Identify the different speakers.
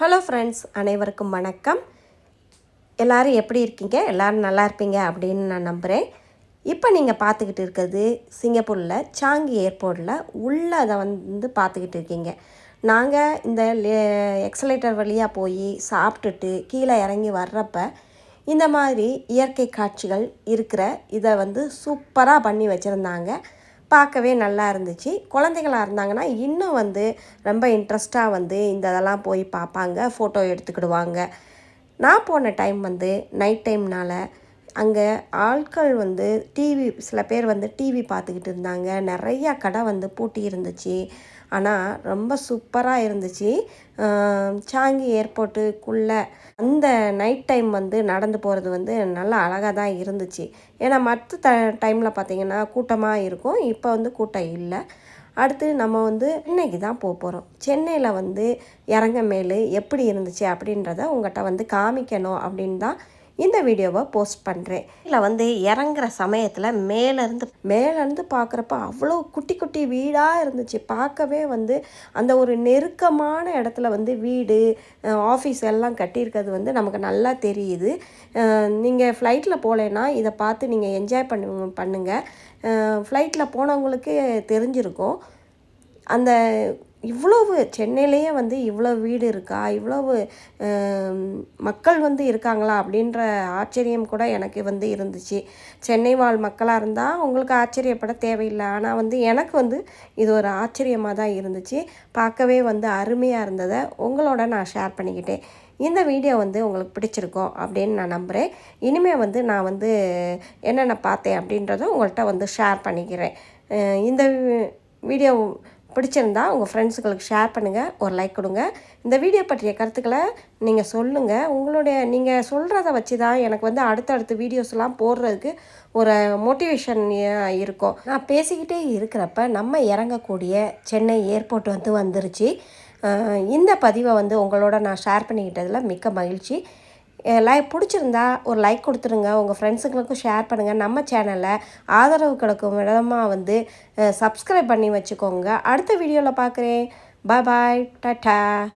Speaker 1: Hello friends அனைவருக்கும் வணக்கம். எல்லாரும் எப்படி இருக்கீங்க? எல்லோரும் நல்லா இருப்பீங்க அப்படின்னு நான் நம்புகிறேன் இப்போ நீங்கள் பார்த்துக்கிட்டு இருக்கிறது சிங்கப்பூரில் சாங்கி ஏர்போர்ட்டில் உள்ளே அதை வந்து பார்த்துக்கிட்டு இருக்கீங்க. நாங்கள் இந்த எக்ஸலேட்டர் வழியாக போய் சாப்பிட்டுட்டு கீழே இறங்கி வர்றப்ப இந்த மாதிரி இயற்கை காட்சிகள் இருக்கிற இதை வந்து சூப்பராக பண்ணி வச்சுருந்தாங்க. பார்க்கவே நல்லா இருந்துச்சு. குழந்தைகளாக இருந்தாங்கன்னா இன்னும் வந்து ரொம்ப இன்ட்ரெஸ்ட்டாக வந்து இந்த இதெல்லாம் போய் பார்ப்பாங்க ஃபோட்டோ எடுத்துக்கிடுவாங்க. நான் போன டைம் வந்து நைட் டைம்னால் அங்கே ஆட்கள் வந்து டிவி சில பேர் வந்து டிவி பார்த்துக்கிட்டு இருந்தாங்க. நிறையா கடை வந்து பூட்டி இருந்துச்சு. ஆனால் ரொம்ப சூப்பராக இருந்துச்சு. சாங்கி ஏர்போர்ட்டுக்குள்ளே அந்த நைட் டைம் வந்து நடந்து போகிறது வந்து நல்லா அழகாக தான் இருந்துச்சு. ஏன்னா மற்ற த டைமில் பார்த்தீங்கன்னா கூட்டமாக இருக்கும். இப்போ வந்து கூட்டம் இல்லை. அடுத்து நம்ம வந்து சென்னைக்கு தான் போக போகிறோம் சென்னையில் வந்து இறங்க மேல் எப்படி இருந்துச்சு அப்படின்றத உங்கள்கிட்ட வந்து காமிக்கணும் அப்படின்னு தான் இந்த வீடியோவை போஸ்ட் பண்ணுறேன் இதில் வந்து இறங்குற சமயத்தில் மேலேருந்து மேலேருந்து பார்க்குறப்ப அவ்வளோ குட்டி குட்டி வீடாக இருந்துச்சு. பார்க்கவே வந்து அந்த ஒரு நெருக்கமான இடத்துல வந்து வீடு ஆஃபீஸ் எல்லாம் கட்டியிருக்கிறது வந்து நமக்கு நல்லா தெரியுது. நீங்கள் ஃப்ளைட்டில் போகலைன்னா இதை பார்த்து நீங்கள் என்ஜாய் பண்ணு பண்ணுங்கள் ஃப்ளைட்டில் போனவங்களுக்கு தெரிஞ்சிருக்கும். அந்த இவ்வளவு சென்னையிலேயே வந்து இவ்வளோ வீடு இருக்கா? இவ்வளவு மக்கள் வந்து இருக்காங்களா? அப்படின்ற ஆச்சரியம் கூட எனக்கு வந்து இருந்துச்சு. சென்னை வாழ் மக்களாக இருந்தால் உங்களுக்கு ஆச்சரியப்பட தேவையில்லை. ஆனால் வந்து எனக்கு வந்து இது ஒரு ஆச்சரியமாக தான் இருந்துச்சு. பார்க்கவே வந்து அருமையாக இருந்ததை உங்களோட நான் ஷேர் பண்ணிக்கிட்டேன். இந்த வீடியோ வந்து உங்களுக்கு பிடிச்சிருக்கும் அப்படின்னு நான் நம்புகிறேன் இனிமேல் வந்து நான் வந்து என்னென்ன பார்த்தேன் அப்படின்றத உங்கள்கிட்ட வந்து ஷேர் பண்ணிக்கிறேன். இந்த வீடியோ பிடிச்சிருந்தா உங்கள் ஃப்ரெண்ட்ஸுங்களுக்கு ஷேர் பண்ணுங்கள் ஒரு லைக் கொடுங்க. இந்த வீடியோ பற்றிய கருத்துக்களை நீங்கள் சொல்லுங்கள் உங்களுடைய நீங்கள் சொல்கிறத வச்சு தான் எனக்கு வந்து அடுத்தடுத்த வீடியோஸ்லாம் போடுறதுக்கு ஒரு மோட்டிவேஷன் இருக்கும். நான் பேசிக்கிட்டே இருக்கிறப்ப நம்ம இறங்கக்கூடிய சென்னை ஏர்போர்ட் வந்து வந்துருச்சு. இந்த பதிவை வந்து உங்களோட நான் ஷேர் பண்ணிக்கிட்டதில் மிக்க மகிழ்ச்சி. லைக் பிடிச்சிருந்தா ஒரு லைக் கொடுத்துருங்க. உங்கள் ஃப்ரெண்ட்ஸுங்களுக்கும் ஷேர் பண்ணுங்கள் நம்ம சேனலை ஆதரவு கிடைக்கும் விதமாக வந்து சப்ஸ்கிரைப் பண்ணி வச்சுக்கோங்க. அடுத்த வீடியோவில் பார்க்குறேன் பாய் பாய் டட்டா